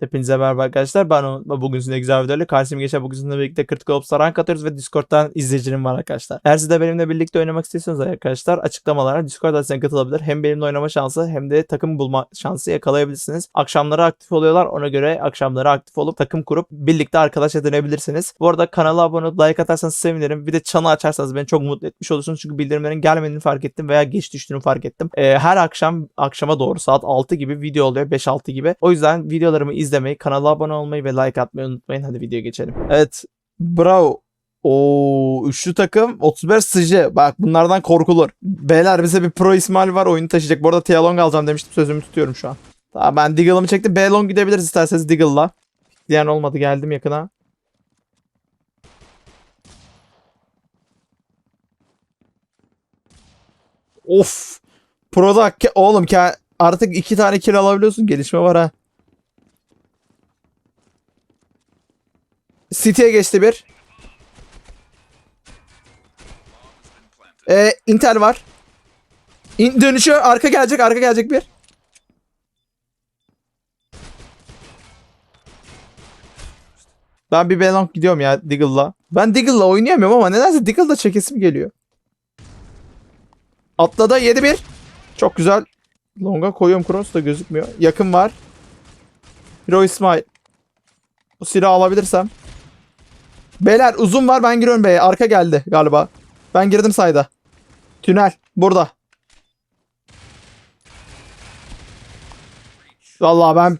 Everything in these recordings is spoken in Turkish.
Hepinize merhaba arkadaşlar. Ben unutma bugün sizinle güzel bir videoyla karşıma geçen bugün sizinle birlikte Critical Ops'a rank atıyoruz ve Discord'dan izleyicilerim var arkadaşlar. Eğer siz de benimle birlikte oynamak istiyorsanız arkadaşlar açıklamalara Discord adresine katılabilir. Hem benimle oynama şansı hem de takım bulma şansı yakalayabilirsiniz. Akşamları aktif oluyorlar. Ona göre akşamları aktif olup takım kurup birlikte arkadaş edinebilirsiniz. Bu arada kanala abone olup like atarsanız sevinirim. Bir de çanı açarsanız beni çok mutlu etmiş olursunuz. Çünkü bildirimlerin gelmediğini fark ettim veya geç düştüğünü fark ettim. Ee, her akşam akşama doğru saat 6 gibi video oluyor. 5-6 gibi. O yüzden videolarımı izlemeyi, kanala abone olmayı ve like atmayı unutmayın. Hadi videoya geçelim. Evet. Bravo. O üçlü takım 35 sıcı. Bak bunlardan korkulur. Beyler bize bir pro İsmail var oyunu taşıyacak. Bu arada Tialong alacağım demiştim sözümü tutuyorum şu an. Tamam ben Diggle'ımı çektim. B-Long gidebiliriz isterseniz Diggle'la. Diyen olmadı geldim yakına. Of. Pro'da oğlum artık iki tane kill alabiliyorsun. Gelişme var ha. City'ye geçti bir. Ee, Intel var. İn- dönüşüyor. Arka gelecek. Arka gelecek bir. Ben bir Belong gidiyorum ya Diggle'la. Ben Diggle'la oynayamıyorum ama nedense Diggle'da çekesim geliyor. Atladı 7-1. Çok güzel. Long'a koyuyorum cross da gözükmüyor. Yakın var. Hero İsmail. Bu silahı alabilirsem. Beyler uzun var ben giriyorum beye. Arka geldi galiba. Ben girdim sayda. Tünel. Burada. Vallahi ben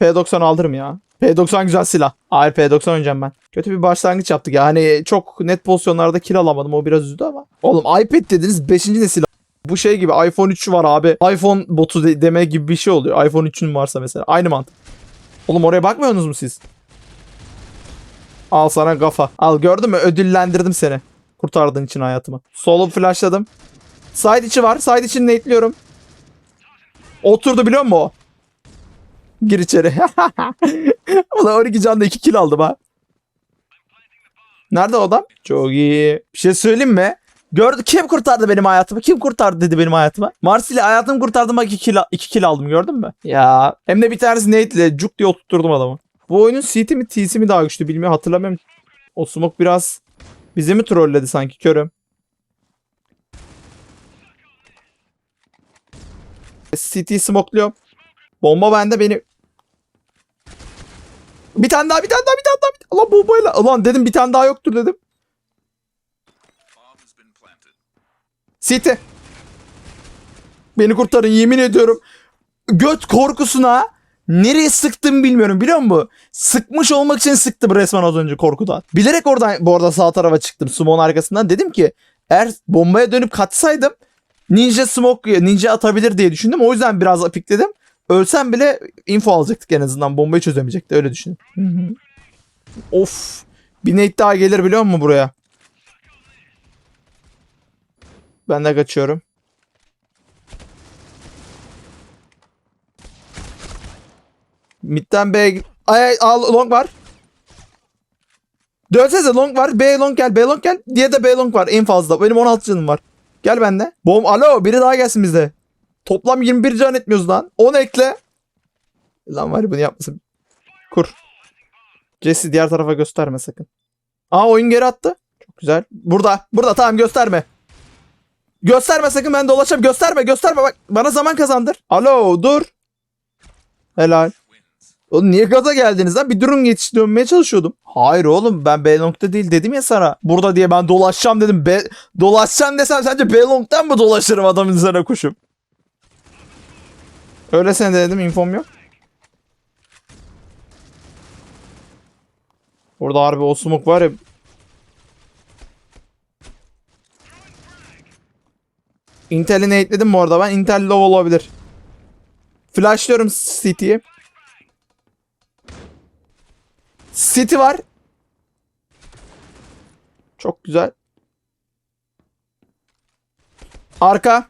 P90 alırım ya. P90 güzel silah. Hayır P90 oynayacağım ben. Kötü bir başlangıç yaptık ya. Hani çok net pozisyonlarda kill alamadım. O biraz üzdü ama. Oğlum iPad dediniz 5. nesil. Bu şey gibi iPhone 3 var abi. iPhone botu de- deme gibi bir şey oluyor. iPhone 3'ün varsa mesela. Aynı mantık. Oğlum oraya bakmıyorsunuz mu siz? Al sana kafa. Al gördün mü? Ödüllendirdim seni. Kurtardığın için hayatımı. Solo flashladım. Side içi var. Side içini nate'liyorum. Oturdu biliyor musun o? Gir içeri. Ulan 12 canlı 2 kill aldım ha. Nerede o adam? Çok iyi. Bir şey söyleyeyim mi? Gördü kim kurtardı benim hayatımı? Kim kurtardı dedi benim hayatımı? Marsilya hayatımı kurtardım bak 2 kill, iki kill aldım gördün mü? Ya. Hem de bir tanesi Nate ile cuk diye oturtturdum adamı. Bu oyunun CT mi TC mi daha güçlü bilmiyorum hatırlamıyorum. O smoke biraz bizi mi trolledi sanki körüm. CT smokluyorum. Bomba bende beni bir tane daha bir tane daha bir tane daha. Bir tane. Ulan bombayla. Ulan dedim bir tane daha yoktur dedim. City. Beni kurtarın yemin ediyorum. Göt korkusuna nereye sıktım bilmiyorum biliyor musun? Sıkmış olmak için sıktım resmen az önce korkudan. Bilerek oradan bu arada sağ tarafa çıktım Sumon arkasından. Dedim ki eğer bombaya dönüp kaçsaydım ninja smoke ninja atabilir diye düşündüm. O yüzden biraz apikledim. Ölsem bile info alacaktık en azından. Bombayı çözemeyecekti öyle düşün. of. Bir nate daha gelir biliyor musun buraya? Ben de kaçıyorum. Mid'den B... Ay, al, long var. Dönsenize long var. B long gel. B long gel. Diye de B long var en fazla. Benim 16 canım var. Gel bende. Bom alo biri daha gelsin bizde. Toplam 21 can etmiyoruz lan. 10 ekle. Lan var ya bunu yapmasın. Kur. Jesse diğer tarafa gösterme sakın. Aa oyun geri attı. Çok güzel. Burada. Burada tamam gösterme. Gösterme sakın ben dolaşacağım. Gösterme gösterme bak. Bana zaman kazandır. Alo dur. Helal. Oğlum niye gaza geldiniz lan? Bir durun yetiş dönmeye çalışıyordum. Hayır oğlum ben B nokta değil dedim ya sana. Burada diye ben dolaşacağım dedim. B dolaşacağım desem sence B long'dan mı dolaşırım adamın üzerine koşup? Öylesine de dedim infom yok. Orada harbi o smoke var ya. Intel'i nate'ledim bu arada ben. Intel low olabilir. Flashlıyorum City'yi. City var. Çok güzel. Arka.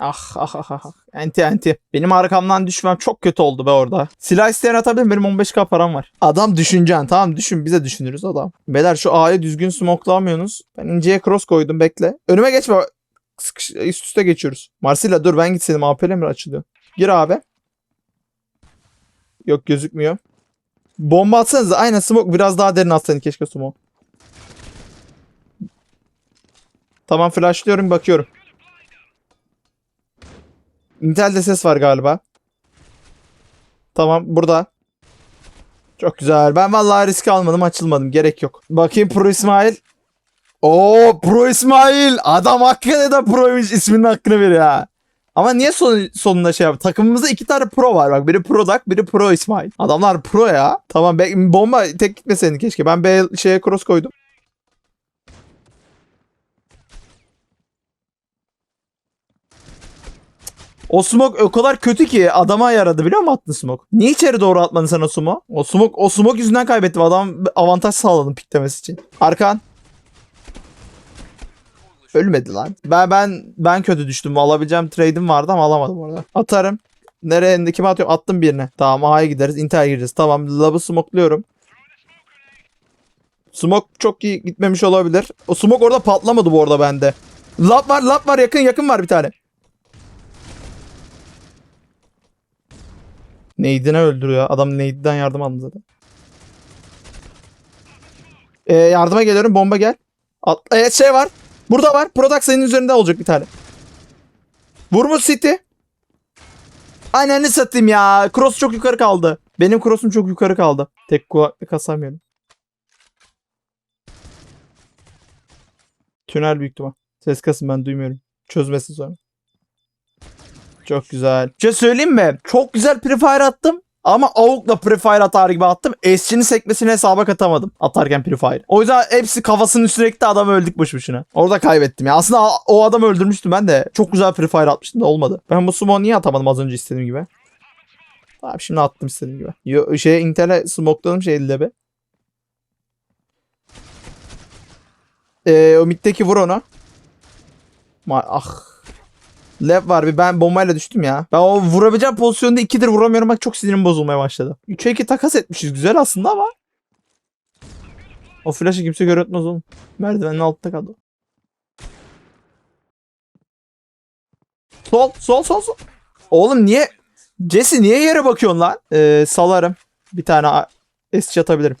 Ah ah ah ah. Enti enti. Benim arkamdan düşmem çok kötü oldu be orada. Silah isteyen atabilirim benim 15k param var. Adam düşüneceksin tamam düşün bize düşünürüz adam. Beyler şu A'yı düzgün smoklamıyorsunuz. Ben inceye cross koydum bekle. Önüme geçme. sıkış, üst üste geçiyoruz. Marsilya dur ben gitseydim AP'le mi açılıyor? Gir abi. Yok gözükmüyor. Bomba atsanız aynen smoke biraz daha derin atsaydın keşke smoke. Tamam flashlıyorum bakıyorum. Intel'de ses var galiba. Tamam burada. Çok güzel. Ben vallahi risk almadım açılmadım. Gerek yok. Bakayım Pro İsmail. Oo Pro İsmail. Adam hakikaten de Pro'ymuş. isminin hakkını veriyor ha. Ama niye son, sonunda şey yaptı? Takımımızda iki tane pro var bak. Biri Prodak, biri Pro İsmail. Adamlar pro ya. Tamam be- bomba tek gitmeseydin keşke. Ben B şeye cross koydum. O smoke o kadar kötü ki adama yaradı biliyor musun attın smoke? Niye içeri doğru atmadın sen o smoke? O smoke, o smoke yüzünden kaybettim. Adam avantaj sağladım piklemesi için. Arkan. Ölmedi lan. Ben ben ben kötü düştüm. Alabileceğim trade'im vardı ama alamadım orada. Atarım. Nereye kime atıyorum? Attım birine. Tamam A'ya gideriz. Intel'e gireceğiz. Tamam. Lab'ı smokluyorum. Smoke çok iyi gitmemiş olabilir. O smoke orada patlamadı bu arada bende. Lab var, lab var. Yakın yakın var bir tane. Neydine öldürüyor. Adam Nade'den yardım aldı zaten. Ee, yardıma geliyorum. Bomba gel. At evet şey var. Burada var. Product senin üzerinde olacak bir tane. Vurmuş City. Ananı satayım ya. Cross çok yukarı kaldı. Benim cross'um çok yukarı kaldı. Tek kulaklık kasamıyorum. Tünel büyük ihtimal. Ses kasın ben duymuyorum. Çözmesin sonra. Çok güzel. Bir şey söyleyeyim mi? Çok güzel prefire attım. Ama avukla prefire atar gibi attım. Esçinin sekmesini hesaba katamadım. Atarken prefire. O yüzden hepsi kafasının üstüne gitti adam öldük boş boşuna. Orada kaybettim ya. Aslında o adamı öldürmüştüm ben de. Çok güzel prefire atmıştım da olmadı. Ben bu sumo niye atamadım az önce istediğim gibi? Tamam şimdi attım istediğim gibi. Yo, şey Intel'e smokeladım şey elde be. Ee, o middeki vur onu. Ma ah. Lab var bir ben bombayla düştüm ya. Ben o vurabileceğim pozisyonda ikidir vuramıyorum bak çok sinirim bozulmaya başladı. 3'e 2 takas etmişiz güzel aslında ama. O flash'ı kimse görüntmez oğlum. Merdivenin altında kaldı. Sol sol sol sol. Oğlum niye? Jesse niye yere bakıyorsun lan? Ee, salarım. Bir tane es atabilirim.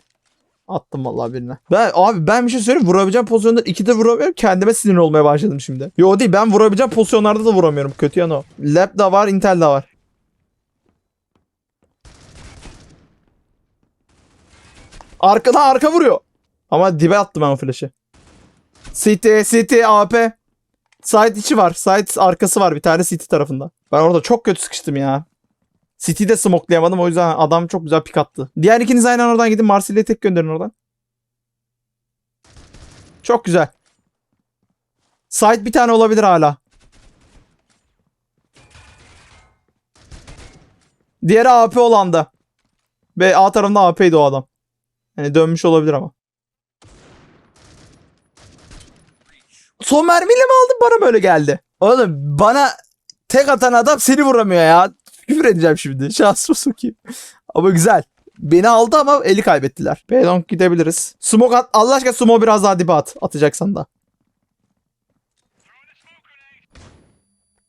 Attım vallahi birine. Ben abi ben bir şey söyleyeyim vurabileceğim pozisyonda ikide vuramıyorum. Kendime sinir olmaya başladım şimdi. Yo değil ben vurabileceğim pozisyonlarda da vuramıyorum. Kötü yanı o. Lab da var, Intel de var. Arkadan arka vuruyor. Ama dibe attım ben o flash'ı. CT, CT, AP. Side içi var. Side arkası var bir tane CT tarafında. Ben orada çok kötü sıkıştım ya. City'de smoklayamadım o yüzden adam çok güzel pik attı. Diğer ikiniz aynen oradan gidin Marsilya'ya tek gönderin oradan. Çok güzel. Side bir tane olabilir hala. Diğeri AP olan da. Ve A tarafında AP'ydi o adam. Yani dönmüş olabilir ama. Son mermiyle mi aldın bana böyle geldi? Oğlum bana tek atan adam seni vuramıyor ya. Küfür edeceğim şimdi. Şansımı sokayım. Ama güzel. Beni aldı ama eli kaybettiler. Belong gidebiliriz. Smoke at. Allah aşkına smoke biraz daha dibe at. Atacaksan da.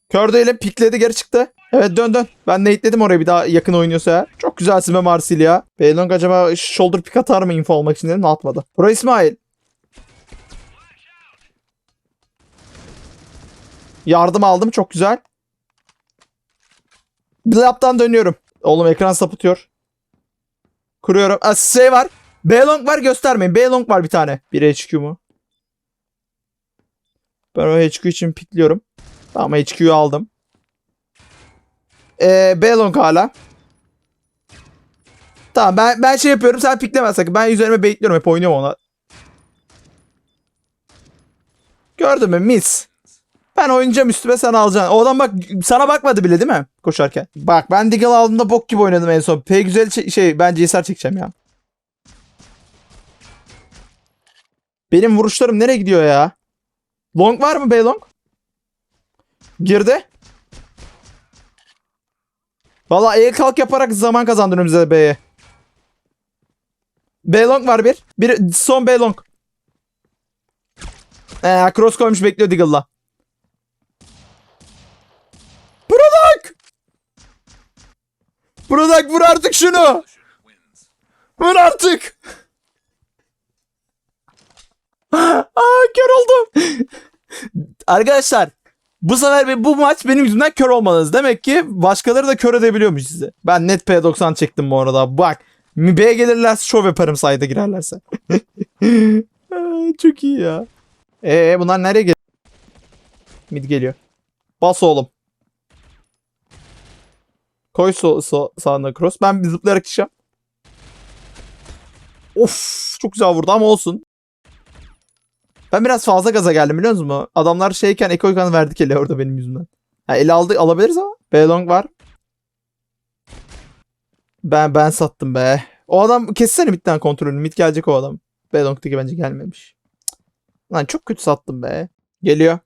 Kör değilim. Pikledi geri çıktı. Evet dön dön. Ben nate'ledim oraya bir daha yakın oynuyorsa eğer. Çok güzelsin be Marsilya. Belong acaba shoulder pick atar mı info almak için dedim de atmadı. Bro İsmail. Yardım aldım çok güzel. Lap'tan dönüyorum. Oğlum ekran sapıtıyor. Kuruyorum. Aa, şey var. B-long var göstermeyin. B-long var bir tane. Bir HQ mu? Ben o HQ için pikliyorum. Tamam HQ'yu aldım. Ee, B-long hala. Tamam ben, ben şey yapıyorum sen pikleme sakın. Ben üzerime bekliyorum hep oynuyorum ona. Gördün mü mis. Ben oynayacağım üstüme sen alacaksın. O adam bak sana bakmadı bile değil mi? Koşarken. Bak ben Deagle aldığımda bok gibi oynadım en son. P güzel şey, şey ben CSR çekeceğim ya. Benim vuruşlarım nereye gidiyor ya? Long var mı B long? Girdi. Valla el kalk yaparak zaman kazandırıyorum bize B'ye. B long var bir. Bir son B long. Ee, cross koymuş bekliyor Deagle'la. Burak vur artık şunu. Vur artık. Aa kör oldum. Arkadaşlar bu sefer bu maç benim yüzümden kör olmanız. Demek ki başkaları da kör edebiliyormuş sizi. Ben net P90 çektim bu arada. Bak B'ye gelirlerse şov yaparım sayda girerlerse. Çok iyi ya. Ee bunlar nereye geliyor? Mid geliyor. Bas oğlum. Koy so, so, sağına cross. Ben bir zıplayarak çıkacağım. Of çok güzel vurdu ama olsun. Ben biraz fazla gaza geldim biliyor musunuz? Adamlar şeyken ekoyken verdik ele orada benim yüzümden. Ha, ele aldı alabiliriz ama. B-long var. Ben ben sattım be. O adam kessene midden kontrolünü. Mid gelecek o adam. B-long'daki bence gelmemiş. Lan çok kötü sattım be. Geliyor.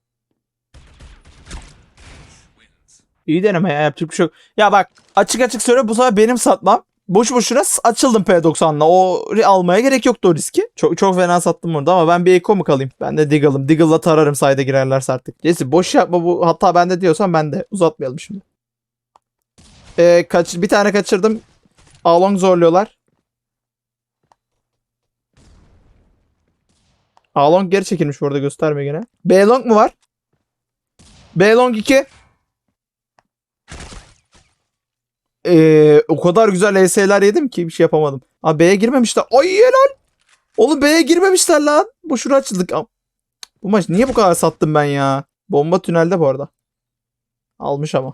İyi deneme ya yapacak bir şey yok. Ya bak açık açık söyle bu sefer benim satmam. Boş boşuna açıldım P90'la. O almaya gerek yoktu o riski. Çok çok fena sattım burada ama ben bir Eko mu kalayım? Ben de Diggle'ım. Diggle'la tararım sayda girerlerse artık. Jesse boş yapma bu. Hatta ben de diyorsan ben de. Uzatmayalım şimdi. Ee, kaç, bir tane kaçırdım. Along zorluyorlar. Along geri çekilmiş bu arada göstermiyor gene. B-Long mu var? B-Long 2. Ee, o kadar güzel ES'ler yedim ki bir şey yapamadım. Aa B'ye girmemişler. Ay helal. Oğlum B'ye girmemişler lan. Boşuna açıldık. Bu maç niye bu kadar sattım ben ya? Bomba tünelde bu arada. Almış ama.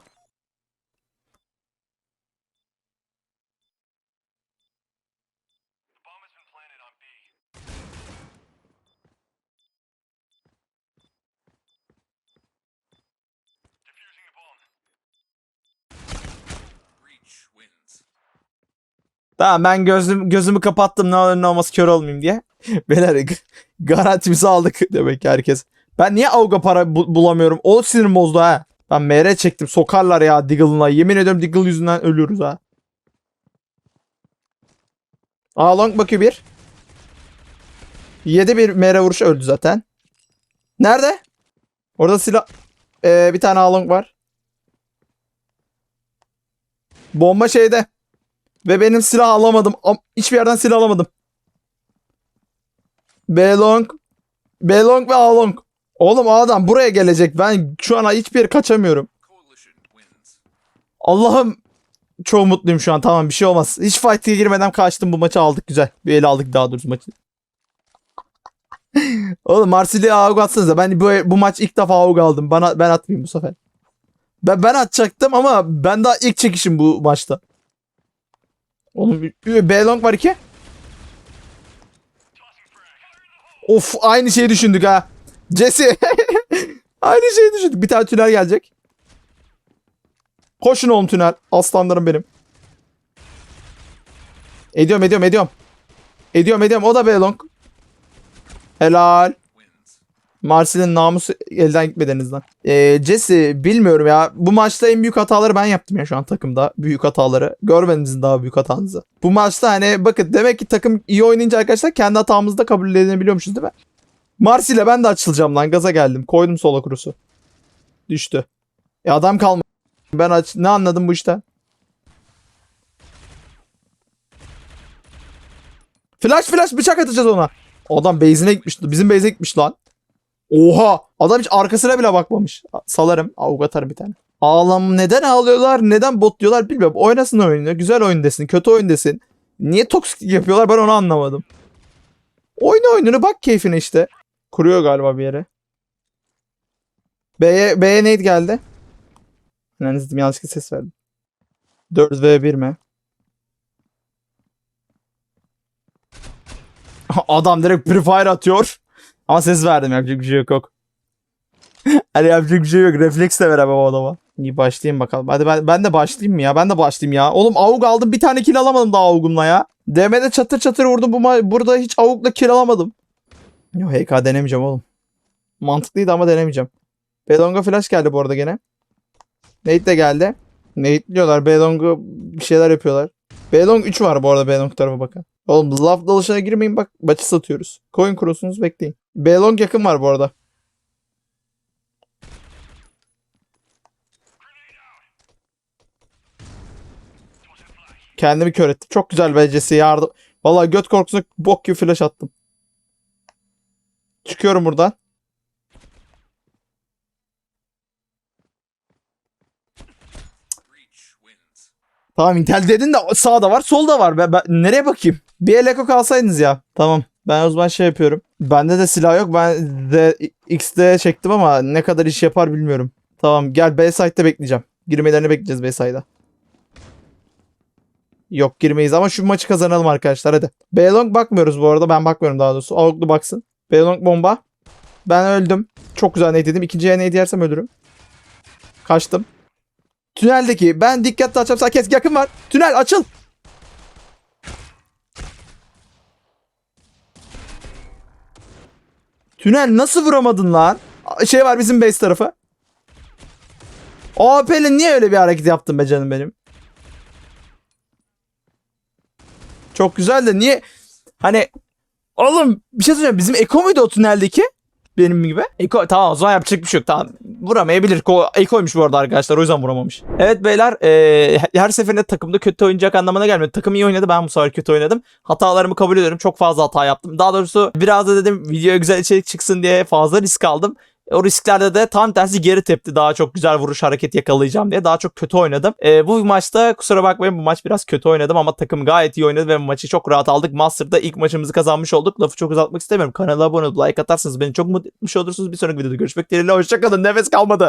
Tamam ben gözüm, gözümü kapattım ne olur ne olmaz kör olmayayım diye. Beyler garantimizi aldık demek ki herkes. Ben niye Avga para bu- bulamıyorum? O sinirim bozdu ha. Ben MR çektim sokarlar ya Diggle'ına. Yemin ediyorum Diggle yüzünden ölüyoruz ha. Aa long bakıyor bir. 7 bir MR vuruşu öldü zaten. Nerede? Orada silah... Ee, bir tane A-long var. Bomba şeyde. Ve benim silah alamadım. Am- Hiçbir yerden silah alamadım. B-long. B-long ve A-long. Oğlum adam buraya gelecek. Ben şu an hiçbir yere kaçamıyorum. Allah'ım çok mutluyum şu an. Tamam bir şey olmaz. Hiç fight'e girmeden kaçtım. Bu maçı aldık güzel. Bir ele aldık daha doğrusu maçı. Oğlum Marsilya'ya AUG atsanıza. Ben bu, bu maç ilk defa AUG aldım. Bana, ben atmayayım bu sefer. Ben, ben atacaktım ama ben daha ilk çekişim bu maçta. Oğlum B long var iki. Of aynı şeyi düşündük ha. Jesse. aynı şeyi düşündük. Bir tane tünel gelecek. Koşun oğlum tünel. Aslanlarım benim. Ediyorum ediyorum ediyorum. Ediyorum ediyorum. O da B long. Helal. Marsil'in namusu elden gitmediniz lan. Ee, Jesse bilmiyorum ya. Bu maçta en büyük hataları ben yaptım ya şu an takımda. Büyük hataları. Görmediniz daha büyük hatanızı. Bu maçta hani bakın demek ki takım iyi oynayınca arkadaşlar kendi hatamızı da kabul edebiliyormuşuz değil mi? Marsil'e ben de açılacağım lan. Gaza geldim. Koydum sola kurusu. Düştü. E adam kalmadı. Ben aç ne anladım bu işten? Flash flash bıçak atacağız ona. Adam base'ine gitmiş. Bizim base'e gitmiş lan. Oha! Adam hiç arkasına bile bakmamış. Salarım. Avuk atarım bir tane. Ağlam neden ağlıyorlar? Neden bot diyorlar bilmiyorum. Oynasın oyunu. Güzel oyun desin. Kötü oyun desin. Niye toksik yapıyorlar ben onu anlamadım. Oyna oyununu bak keyfine işte. Kuruyor galiba bir yere. B'ye, B'ye nade geldi. Yani dedim yanlışlıkla ses verdim. 4 v 1 mi? Adam direkt prefire atıyor. Ama ses verdim yapacak bir şey yok yok. hani yapacak bir şey yok. Refleks de veremem o adama. İyi başlayayım bakalım. Hadi ben, ben de başlayayım mı ya? Ben de başlayayım ya. Oğlum AUG aldım. Bir tane kill alamadım daha AUG'umla ya. DM'de çatır çatır vurdum. Bu burada hiç AUG'la kill alamadım. Yok HK denemeyeceğim oğlum. Mantıklıydı ama denemeyeceğim. Belonga flash geldi bu arada gene. Nate de geldi. Nate diyorlar. Belonga bir şeyler yapıyorlar. Belong 3 var bu arada Belong tarafa bakın. Oğlum laf dalışına girmeyin bak maçı satıyoruz. Coin kurusunuz bekleyin. Belong yakın var bu arada. Kendimi kör ettim. Çok güzel becesi yardım. Vallahi göt korkusuna bok gibi flash attım. Çıkıyorum buradan. Tamam Intel dedin de sağda var solda var. Ben, ben- nereye bakayım? Bir el eko kalsaydınız ya. Tamam. Ben o zaman şey yapıyorum. Bende de silah yok. Ben de X'de çektim ama ne kadar iş yapar bilmiyorum. Tamam gel B site'de bekleyeceğim. Girmelerini bekleyeceğiz B site'a. Yok girmeyiz ama şu maçı kazanalım arkadaşlar hadi. B long bakmıyoruz bu arada. Ben bakmıyorum daha doğrusu. Avuklu baksın. B long bomba. Ben öldüm. Çok güzel nade yedim. İkinciye nade yersem ölürüm. Kaçtım. Tüneldeki ben dikkatli açacağım. Sen kes yakın var. Tünel açıl. Tünel nasıl vuramadın lan? Şey var bizim base tarafı. Aa Pelin niye öyle bir hareket yaptın be canım benim? Çok güzel de niye hani oğlum bir şey söyleyeceğim bizim Eko muydu o tüneldeki? Benim gibi. Eko tamam o zaman yapacak bir şey yok. Tamam vuramayabilir. Ko Eko'ymuş bu arada arkadaşlar o yüzden vuramamış. Evet beyler e, her seferinde takımda kötü oynayacak anlamına gelmiyor. Takım iyi oynadı ben bu sefer kötü oynadım. Hatalarımı kabul ediyorum. Çok fazla hata yaptım. Daha doğrusu biraz da dedim videoya güzel içerik çıksın diye fazla risk aldım. O risklerde de tam tersi geri tepti. Daha çok güzel vuruş hareketi yakalayacağım diye. Daha çok kötü oynadım. Ee, bu maçta kusura bakmayın bu maç biraz kötü oynadım ama takım gayet iyi oynadı ve maçı çok rahat aldık. Master'da ilk maçımızı kazanmış olduk. Lafı çok uzatmak istemiyorum. Kanala abone olup like atarsanız beni çok mutlu etmiş olursunuz. Bir sonraki videoda görüşmek dileğiyle. Hoşçakalın. Nefes kalmadı.